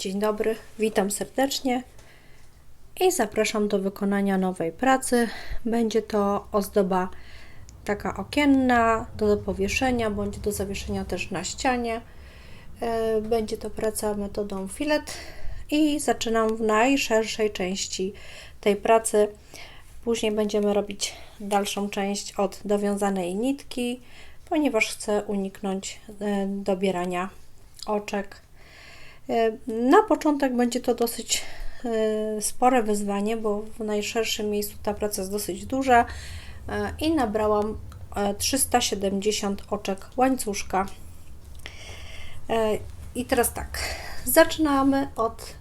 Dzień dobry, witam serdecznie i zapraszam do wykonania nowej pracy. Będzie to ozdoba taka okienna, do powieszenia bądź do zawieszenia też na ścianie. E, Będzie to praca metodą filet i zaczynam w najszerszej części tej pracy. Później będziemy robić dalszą część od dowiązanej nitki, ponieważ chcę uniknąć e, dobierania oczek. E, Na początek będzie to dosyć spore wyzwanie, bo w najszerszym miejscu ta praca jest dosyć duża e, i nabrałam e, 370 oczek łańcuszka. I teraz tak, zaczynamy od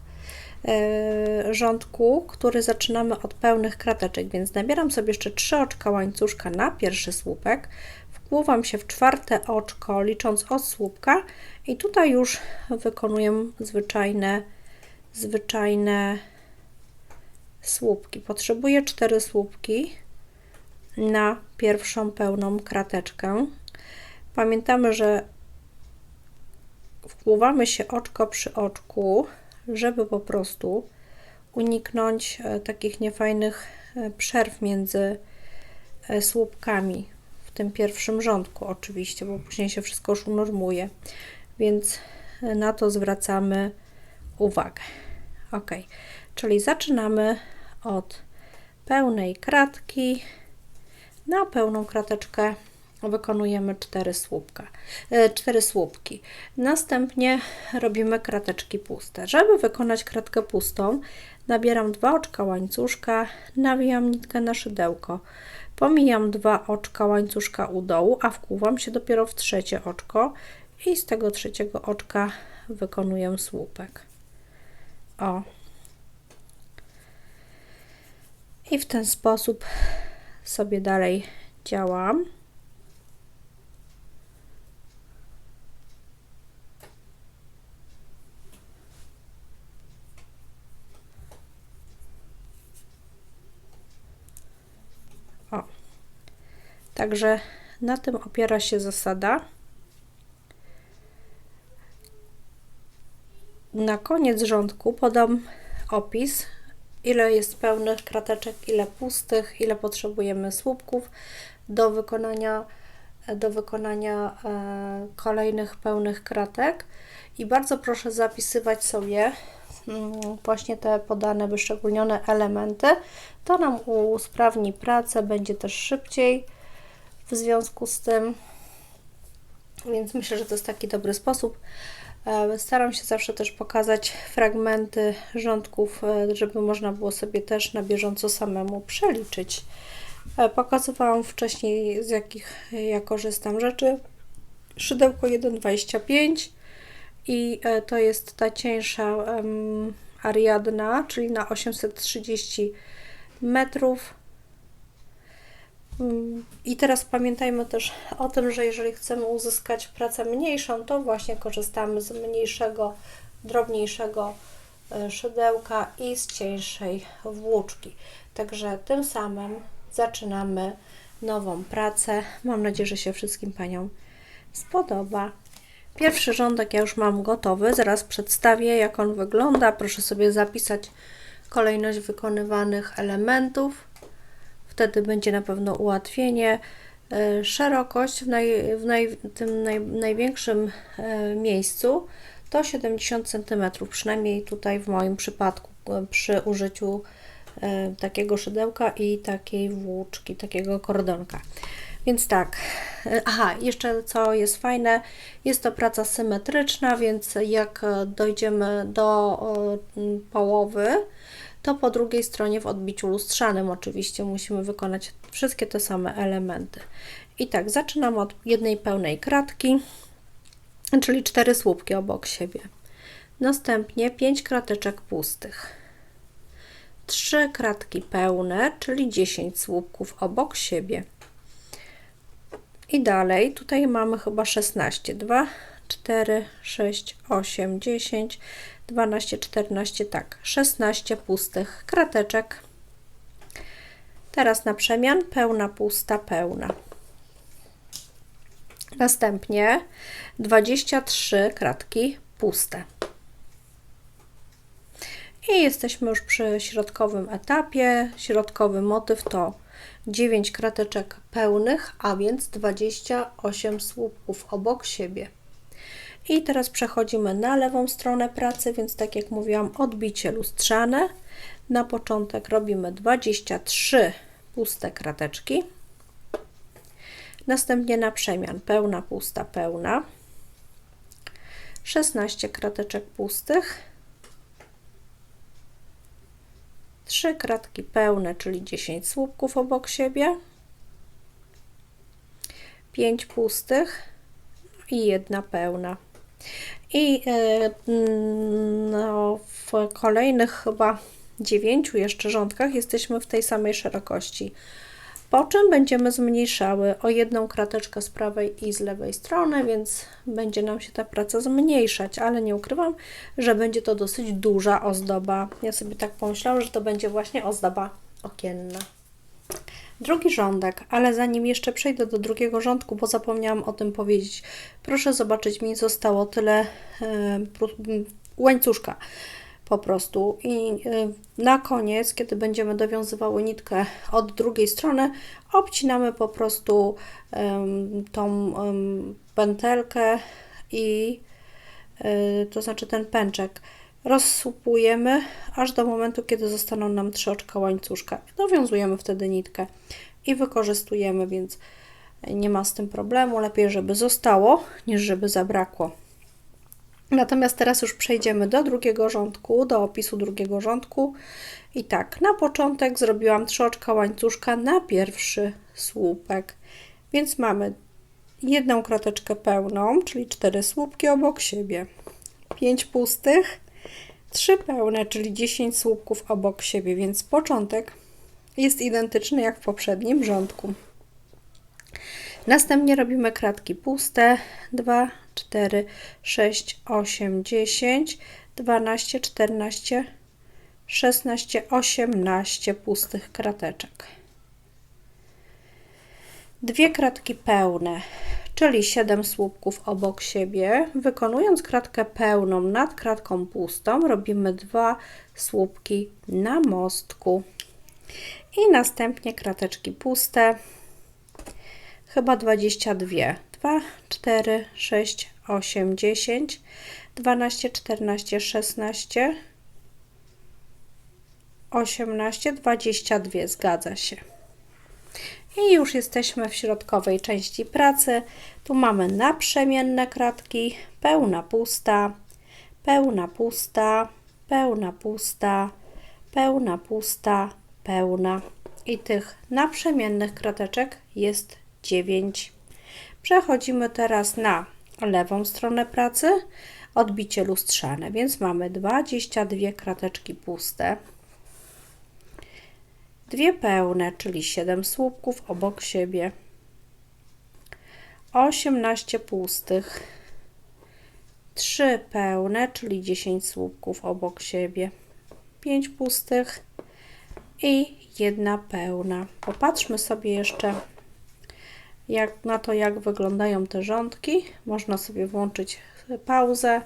rządku, który zaczynamy od pełnych krateczek, więc nabieram sobie jeszcze 3 oczka łańcuszka na pierwszy słupek, wpływam się w czwarte oczko, licząc od słupka i tutaj już wykonuję zwyczajne, zwyczajne słupki. Potrzebuję 4 słupki na pierwszą pełną krateczkę. Pamiętamy, że wpływamy się oczko przy oczku, żeby po prostu uniknąć e, takich niefajnych e, przerw między e, słupkami w tym pierwszym rządku oczywiście, bo później się wszystko już unormuje, więc na to zwracamy uwagę. Ok, czyli zaczynamy od pełnej kratki. Na pełną krateczkę wykonujemy 4 słupka, 4 słupki. Następnie robimy krateczki puste. Żeby wykonać kratkę pustą, nabieram dwa oczka łańcuszka, nawijam nitkę na szydełko. Pomijam dwa oczka łańcuszka u dołu, a wkłuwam się dopiero w trzecie oczko i z tego trzeciego oczka wykonuję słupek. O. I w ten sposób sobie dalej działam. O. Także na tym opiera się zasada. Na koniec rządku podam opis, ile jest pełnych krateczek, ile pustych, ile potrzebujemy słupków do wykonania, do wykonania e, kolejnych pełnych kratek. I bardzo proszę zapisywać sobie mm, właśnie te podane, wyszczególnione elementy. To nam usprawni pracę, będzie też szybciej w związku z tym. Więc myślę, że to jest taki dobry sposób. E, Staram się zawsze też pokazać fragmenty rządków, e, żeby można było sobie też na bieżąco samemu przeliczyć. E, Pokazywałam wcześniej, z jakich ja korzystam rzeczy. Szydełko 1,25 i to jest ta cieńsza em, Ariadna, czyli na 830 metrów. I teraz pamiętajmy też o tym, że jeżeli chcemy uzyskać pracę mniejszą, to właśnie korzystamy z mniejszego, drobniejszego e, szydełka i z cieńszej włóczki. Także tym samym zaczynamy nową pracę. Mam nadzieję, że się wszystkim Paniom spodoba. Pierwszy rządek ja już mam gotowy, zaraz przedstawię jak on wygląda. Proszę sobie zapisać kolejność wykonywanych elementów. Wtedy będzie na pewno ułatwienie. E, Szerokość w, naj, w naj, tym naj, największym e, miejscu to 70 cm, przynajmniej tutaj w moim przypadku e, przy użyciu takiego szydełka i takiej włóczki, takiego kordonka. Więc tak, aha, jeszcze co jest fajne, jest to praca symetryczna, więc jak dojdziemy do połowy, to po drugiej stronie w odbiciu lustrzanym oczywiście musimy wykonać wszystkie te same elementy. I tak, zaczynam od jednej pełnej kratki, czyli cztery słupki obok siebie. Następnie 5 krateczek pustych. 3 kratki pełne, czyli 10 słupków obok siebie. I dalej, tutaj mamy chyba 16. 2, 4, 6, 8, 10, 12, 14, tak, 16 pustych krateczek. Teraz na przemian pełna, pusta, pełna. Następnie 23 kratki puste. I jesteśmy już przy środkowym etapie. Środkowy motyw to 9 krateczek pełnych, a więc 28 słupków obok siebie. I teraz przechodzimy na lewą stronę pracy, więc tak jak mówiłam, odbicie lustrzane. Na początek robimy 23 puste krateczki. Następnie na przemian pełna, pusta, pełna. 16 krateczek pustych. 3 kratki pełne, czyli 10 słupków obok siebie. 5 pustych i jedna pełna. I e, no, w kolejnych chyba dziewięciu jeszcze rządkach jesteśmy w tej samej szerokości. Po czym będziemy zmniejszały o jedną krateczkę z prawej i z lewej strony, więc będzie nam się ta praca zmniejszać, ale nie ukrywam, że będzie to dosyć duża ozdoba. Ja sobie tak pomyślałam, że to będzie właśnie ozdoba okienna. Drugi rządek, ale zanim jeszcze przejdę do drugiego rządku, bo zapomniałam o tym powiedzieć, proszę zobaczyć, mi zostało tyle e, łańcuszka po prostu. I y, na koniec, kiedy będziemy dowiązywały nitkę od drugiej strony, obcinamy po prostu um, tą um, pętelkę i y, to znaczy ten pęczek rozsupujemy aż do momentu, kiedy zostaną nam trzy oczka łańcuszka. Dowiązujemy wtedy nitkę i wykorzystujemy, więc nie ma z tym problemu. Lepiej, żeby zostało, niż żeby zabrakło. Natomiast teraz już przejdziemy do drugiego rządku, do opisu drugiego rządku. I tak, na początek zrobiłam trzoczka łańcuszka na pierwszy słupek. Więc mamy jedną krateczkę pełną, czyli cztery słupki obok siebie. pięć pustych, trzy pełne, czyli 10 słupków obok siebie, więc początek jest identyczny jak w poprzednim rządku. Następnie robimy kratki puste, 2, 4, 6, 8, 10, 12, 14, 16, 18 pustych krateczek. Dwie kratki pełne, czyli 7 słupków obok siebie. Wykonując kratkę pełną nad kratką pustą, robimy dwa słupki na mostku. I następnie krateczki puste, chyba 22. 2, 4, 6, 8, 10, 12, 14, 16, 18, 22. Zgadza się. I już jesteśmy w środkowej części pracy. Tu mamy naprzemienne kratki, pełna pusta, pełna pusta, pełna pusta, pełna pusta, pełna. I tych naprzemiennych krateczek jest 9. Przechodzimy teraz na lewą stronę pracy, odbicie lustrzane, więc mamy 22 krateczki puste, dwie pełne, czyli 7 słupków obok siebie, 18 pustych, 3 pełne, czyli 10 słupków obok siebie, 5 pustych i jedna pełna. Popatrzmy sobie jeszcze jak, na to, jak wyglądają te rządki. Można sobie włączyć pauzę,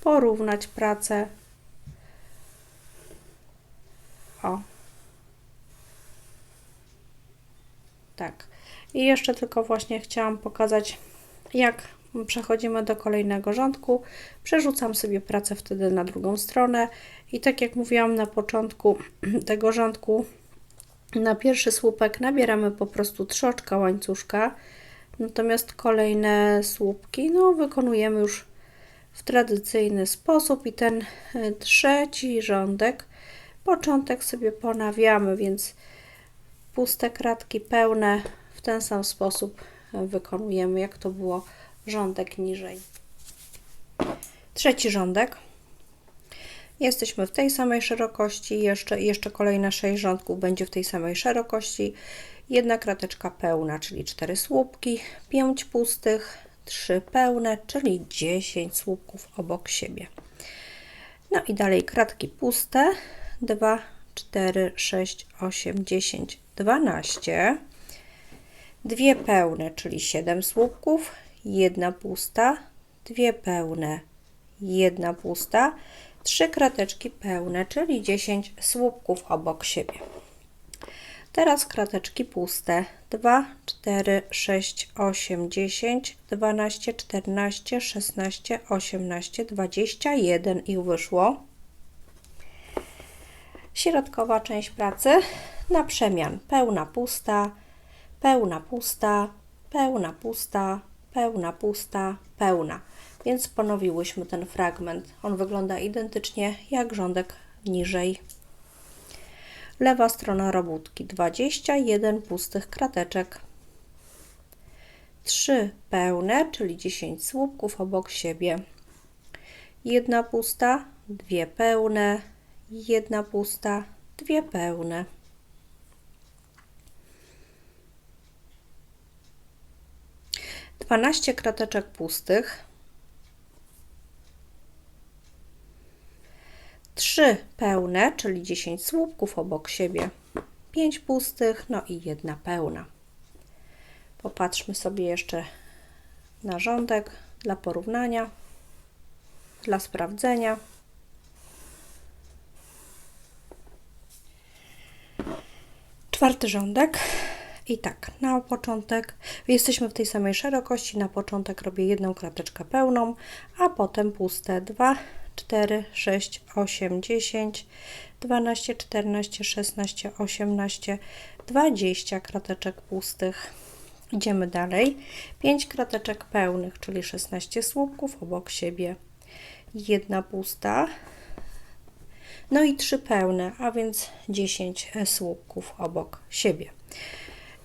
porównać pracę. O. Tak. I jeszcze tylko właśnie chciałam pokazać, jak przechodzimy do kolejnego rządku. Przerzucam sobie pracę wtedy na drugą stronę i tak jak mówiłam na początku tego rządku, na pierwszy słupek nabieramy po prostu trzoczka łańcuszka, natomiast kolejne słupki no, wykonujemy już w tradycyjny sposób i ten trzeci rządek, początek sobie ponawiamy, więc puste kratki pełne w ten sam sposób wykonujemy, jak to było rządek niżej. Trzeci rządek Jesteśmy w tej samej szerokości, jeszcze, jeszcze kolejne 6 rządków będzie w tej samej szerokości. Jedna krateczka pełna, czyli 4 słupki, 5 pustych, 3 pełne, czyli 10 słupków obok siebie. No i dalej kratki puste, 2, 4, 6, 8, 10, 12. Dwie pełne, czyli 7 słupków, jedna pusta, dwie pełne, jedna pusta, trzy krateczki pełne, czyli 10 słupków obok siebie. Teraz krateczki puste. 2, 4, 6, 8, 10, 12, 14, 16, 18, 21 ich wyszło. Środkowa część pracy na przemian. Pełna pusta, pełna pusta, pełna pusta, pełna pusta, pełna. Więc ponowiłyśmy ten fragment. On wygląda identycznie jak rządek niżej. Lewa strona robótki 21 pustych krateczek. 3 pełne, czyli 10 słupków obok siebie. Jedna pusta, dwie pełne, jedna pusta, dwie pełne. Dwanaście krateczek pustych. Trzy pełne, czyli 10 słupków obok siebie. Pięć pustych, no i jedna pełna. Popatrzmy sobie jeszcze na rządek dla porównania, dla sprawdzenia. Czwarty rządek. I tak, na początek jesteśmy w tej samej szerokości. Na początek robię jedną krateczkę pełną, a potem puste 2, 4, 6, 8, 10, 12, 14, 16, 18, 20 krateczek pustych. Idziemy dalej. 5 krateczek pełnych, czyli 16 słupków obok siebie. Jedna pusta, no i trzy pełne, a więc 10 słupków obok siebie.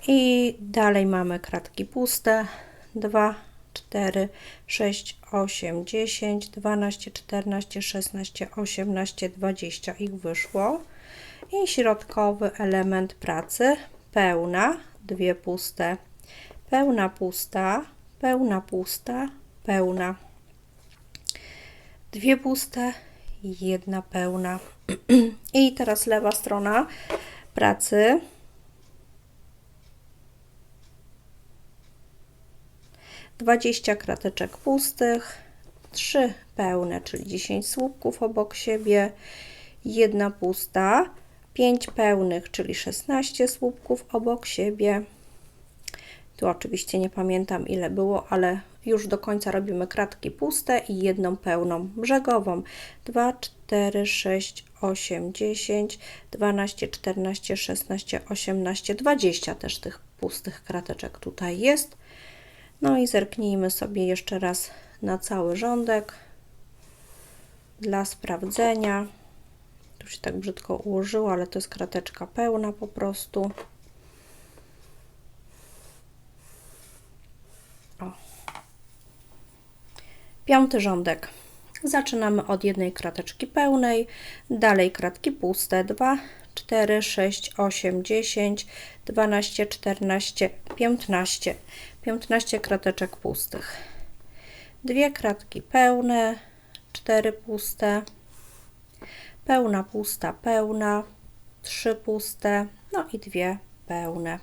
I dalej mamy kratki puste, 2, 4, 6, 8, 10, 12, 14, 16, 18, 20 ich wyszło. I środkowy element pracy, pełna, dwie puste, pełna pusta, pełna pusta, pełna. Dwie puste, jedna pełna. I teraz lewa strona pracy. Dwadzieścia krateczek pustych, trzy pełne, czyli 10 słupków obok siebie, jedna pusta, pięć pełnych, czyli 16 słupków obok siebie. Tu oczywiście nie pamiętam ile było, ale już do końca robimy kratki puste i jedną pełną brzegową. 2, 4, 6, 8, 10, 12, 14, 16, 18, 20 też tych pustych krateczek tutaj jest. No i zerknijmy sobie jeszcze raz na cały rządek dla sprawdzenia. Tu się tak brzydko ułożyło, ale to jest krateczka pełna po prostu. O. Piąty rządek. Zaczynamy od jednej krateczki pełnej, dalej kratki puste 2, 4, 6, 8, 10, 12, 14, 15. 15 krateczek pustych. Dwie kratki pełne, cztery puste, pełna, pusta, pełna, trzy puste, no i dwie pełne.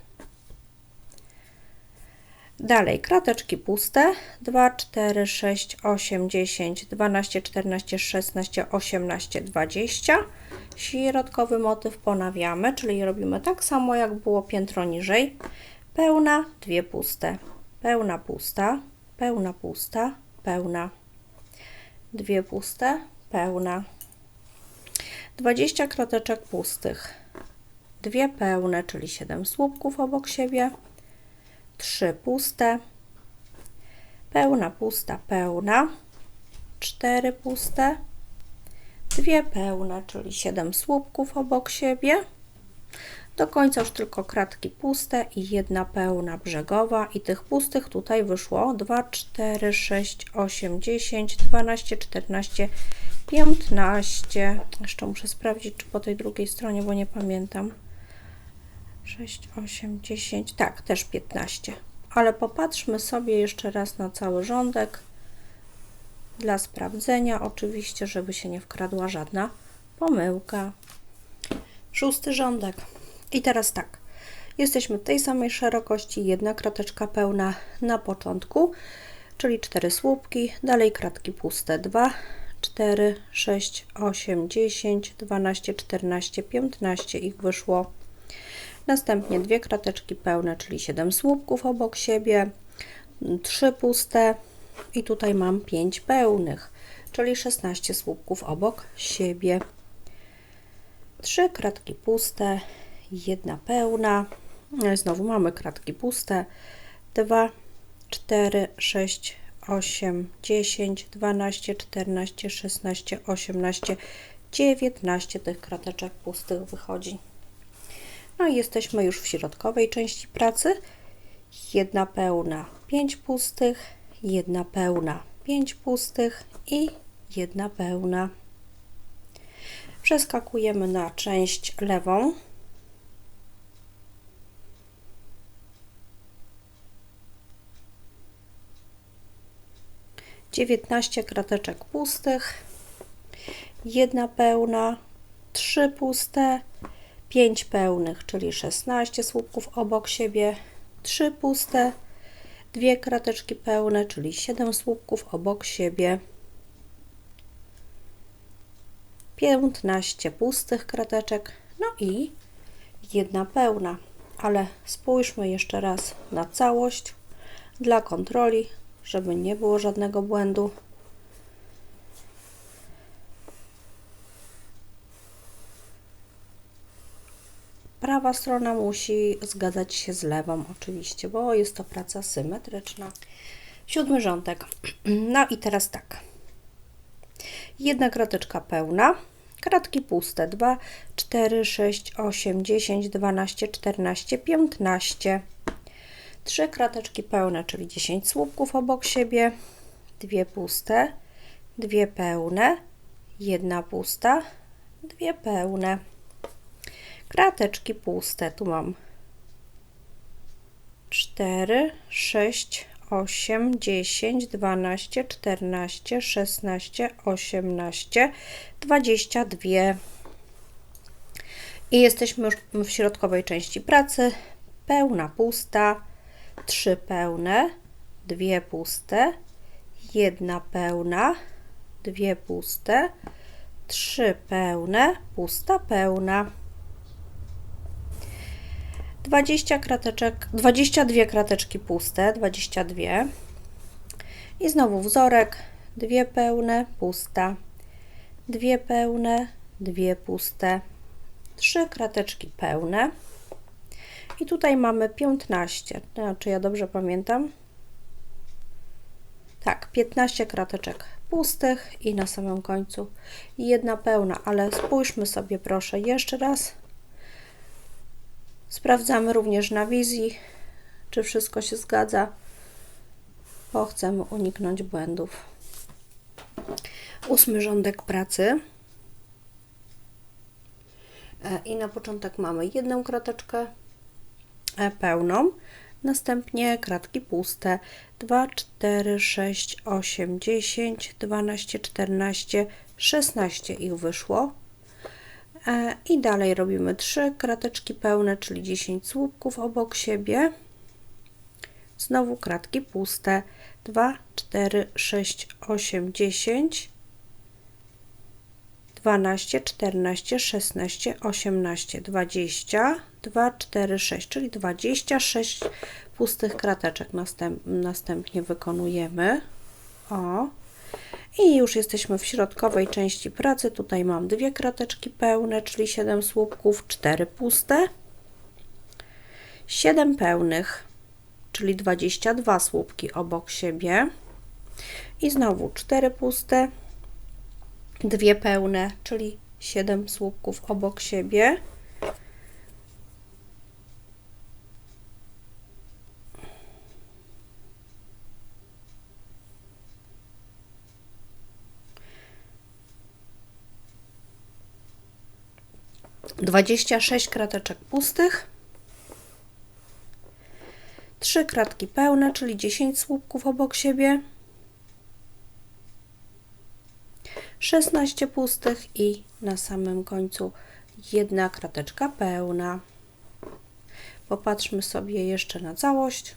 Dalej krateczki puste 2, 4, 6, 8, 10, 12, 14, 16, 18, 20. Środkowy motyw ponawiamy, czyli robimy tak samo jak było piętro niżej. Pełna, dwie puste, pełna, pusta, pełna, pusta, pełna. Dwie puste, pełna. 20 krateczek pustych. Dwie pełne, czyli 7 słupków obok siebie trzy puste, pełna, pusta, pełna, cztery puste, dwie pełne, czyli siedem słupków obok siebie. Do końca już tylko kratki puste i jedna pełna brzegowa i tych pustych tutaj wyszło 2, 4, 6, 8, 10, 12, 14, 15. Jeszcze muszę sprawdzić, czy po tej drugiej stronie, bo nie pamiętam. 6, 8, 10. Tak, też 15. Ale popatrzmy sobie jeszcze raz na cały rządek. Dla sprawdzenia, oczywiście, żeby się nie wkradła żadna pomyłka. Szósty rządek. I teraz tak. Jesteśmy tej samej szerokości, jedna krateczka pełna na początku, czyli 4 słupki, dalej kratki puste 2, 4, 6, 8, 10, 12, 14, 15 ich wyszło. Następnie dwie krateczki pełne, czyli 7 słupków obok siebie, 3 puste i tutaj mam 5 pełnych, czyli 16 słupków obok siebie. 3 kratki puste, jedna pełna, znowu mamy kratki puste, 2, 4, 6, 8, 10, 12, 14, 16, 18, 19 tych krateczek pustych wychodzi. No i jesteśmy już w środkowej części pracy. Jedna pełna, 5 pustych, jedna pełna, 5 pustych i jedna pełna. Przeskakujemy na część lewą. 19 krateczek pustych, jedna pełna, trzy puste, 5 pełnych, czyli 16 słupków obok siebie, 3 puste, dwie krateczki pełne, czyli 7 słupków obok siebie, 15 pustych krateczek, no i jedna pełna. Ale spójrzmy jeszcze raz na całość dla kontroli żeby nie było żadnego błędu. Prawa strona musi zgadzać się z lewą oczywiście, bo jest to praca symetryczna. Siódmy rządek. No i teraz tak. Jedna krateczka pełna, kratki puste 2, 4, 6, 8, 10, 12, 14, 15 trzy krateczki pełne, czyli 10 słupków obok siebie, dwie puste, dwie pełne, jedna pusta, dwie pełne. Krateczki puste, tu mam 4, 6, 8, 10, 12, 14, 16, 18, 22. I jesteśmy już w środkowej części pracy. Pełna, pusta, trzy pełne, dwie puste, jedna pełna, dwie puste, trzy pełne, pusta pełna. 20 krateczek, 22 krateczki puste, 22. I znowu wzorek, dwie pełne, pusta, dwie pełne, dwie puste, trzy krateczki pełne. I tutaj mamy 15. No, czy ja dobrze pamiętam? Tak, 15 krateczek pustych i na samym końcu jedna pełna, ale spójrzmy sobie proszę jeszcze raz. Sprawdzamy również na wizji, czy wszystko się zgadza, bo chcemy uniknąć błędów. Ósmy rządek pracy. E, I na początek mamy jedną krateczkę pełną, następnie kratki puste 2, 4, 6, 8, 10, 12, 14, 16 ich wyszło. E, I dalej robimy 3 krateczki pełne, czyli 10 słupków obok siebie. Znowu kratki puste 2, 4, 6, 8, 10, 12, 14, 16, 18, 20, 2, 4, 6, czyli 26 pustych krateczek następ, następnie wykonujemy. O. I już jesteśmy w środkowej części pracy. Tutaj mam dwie krateczki pełne, czyli 7 słupków, 4 puste, 7 pełnych, czyli 22 słupki obok siebie. I znowu 4 puste, dwie pełne, czyli 7 słupków obok siebie. Dwadzieścia sześć krateczek pustych, trzy kratki pełne, czyli dziesięć słupków obok siebie. 16 pustych i na samym końcu jedna krateczka pełna. Popatrzmy sobie jeszcze na całość.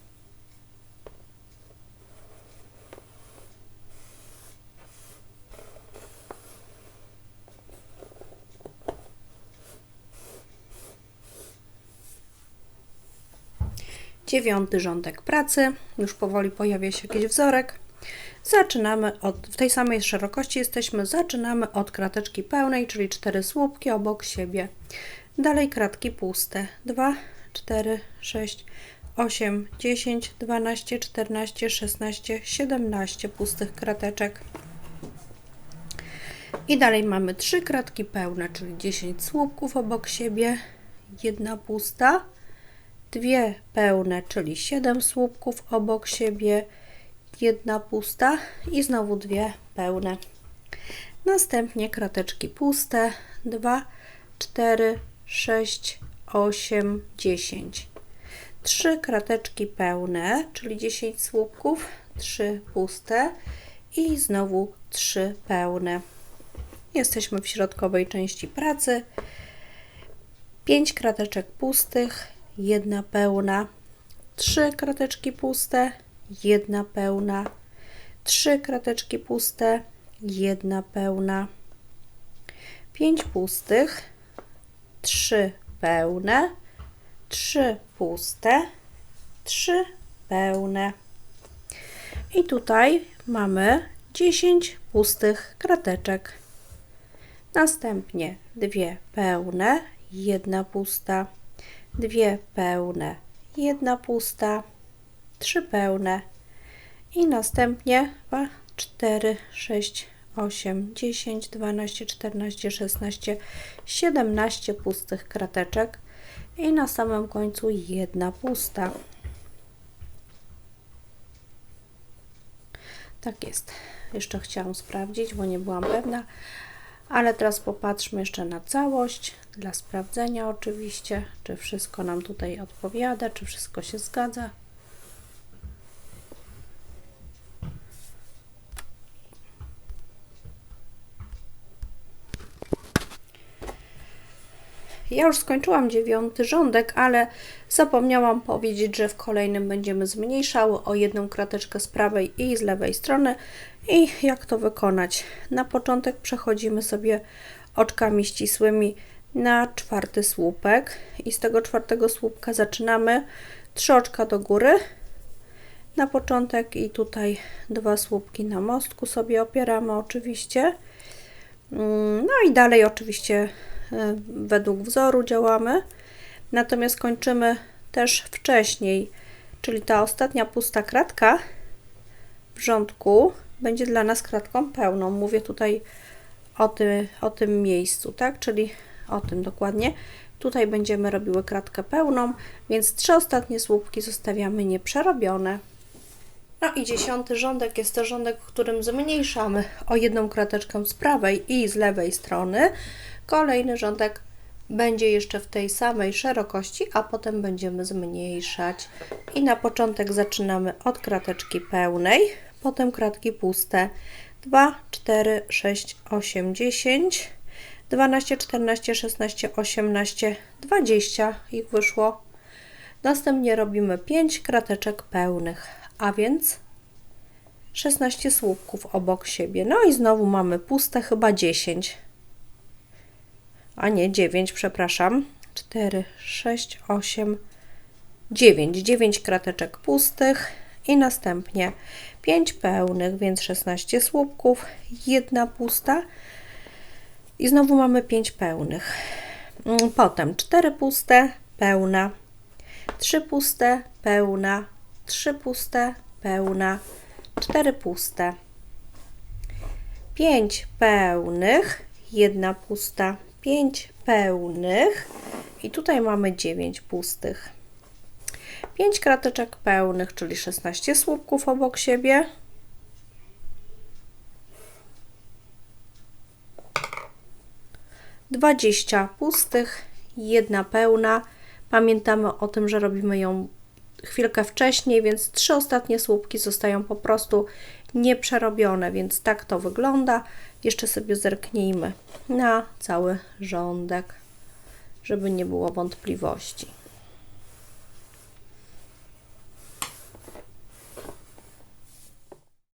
Dziewiąty rządek pracy. Już powoli pojawia się jakiś wzorek. Zaczynamy od, w tej samej szerokości jesteśmy, zaczynamy od krateczki pełnej, czyli 4 słupki obok siebie. Dalej kratki puste. 2, 4, 6, 8, 10, 12, 14, 16, 17 pustych krateczek. I dalej mamy 3 kratki pełne, czyli 10 słupków obok siebie, jedna pusta, dwie pełne, czyli 7 słupków obok siebie, jedna pusta i znowu dwie pełne. Następnie krateczki puste, 2, 4, 6, 8, 10. Trzy krateczki pełne, czyli 10 słupków, 3 puste i znowu 3 pełne. Jesteśmy w środkowej części pracy. 5 krateczek pustych, jedna pełna, 3 krateczki puste, jedna pełna, trzy krateczki puste, jedna pełna, pięć pustych, trzy pełne, trzy puste, trzy pełne. I tutaj mamy 10 pustych krateczek. Następnie dwie pełne, jedna pusta, dwie pełne, jedna pusta, 3 pełne i następnie 2, 4, 6, 8, 10, 12, 14, 16, 17 pustych krateczek i na samym końcu jedna pusta. Tak jest. Jeszcze chciałam sprawdzić, bo nie byłam pewna, ale teraz popatrzmy jeszcze na całość, dla sprawdzenia oczywiście, czy wszystko nam tutaj odpowiada, czy wszystko się zgadza. Ja już skończyłam dziewiąty rządek, ale zapomniałam powiedzieć, że w kolejnym będziemy zmniejszały o jedną krateczkę z prawej i z lewej strony. I jak to wykonać? Na początek przechodzimy sobie oczkami ścisłymi na czwarty słupek i z tego czwartego słupka zaczynamy trzy oczka do góry na początek i tutaj dwa słupki na mostku sobie opieramy oczywiście. Mm, no i dalej oczywiście według wzoru działamy, natomiast kończymy też wcześniej, czyli ta ostatnia pusta kratka w rządku będzie dla nas kratką pełną. Mówię tutaj o, ty, o tym miejscu, tak? Czyli o tym dokładnie. Tutaj będziemy robiły kratkę pełną, więc trzy ostatnie słupki zostawiamy nieprzerobione. No i dziesiąty rządek jest to rządek, w którym zmniejszamy o jedną krateczkę z prawej i z lewej strony. Kolejny rządek będzie jeszcze w tej samej szerokości, a potem będziemy zmniejszać. I na początek zaczynamy od krateczki pełnej, potem kratki puste. 2, 4, 6, 8, 10, 12, 14, 16, 18, 20 ich wyszło. Następnie robimy 5 krateczek pełnych, a więc 16 słupków obok siebie. No i znowu mamy puste, chyba 10 a nie 9, przepraszam. 4, 6, 8, 9. 9 krateczek pustych i następnie 5 pełnych, więc 16 słupków, jedna pusta i znowu mamy 5 pełnych. Mm, potem 4 puste, pełna, 3 puste, pełna, 3 puste, pełna, 4 puste, 5 pełnych, jedna pusta, 5 pełnych i tutaj mamy 9 pustych. 5 krateczek pełnych, czyli 16 słupków obok siebie. Dwadzieścia pustych, jedna pełna. Pamiętamy o tym, że robimy ją chwilkę wcześniej, więc trzy ostatnie słupki zostają po prostu nieprzerobione, więc tak to wygląda. Jeszcze sobie zerknijmy na cały rządek, żeby nie było wątpliwości.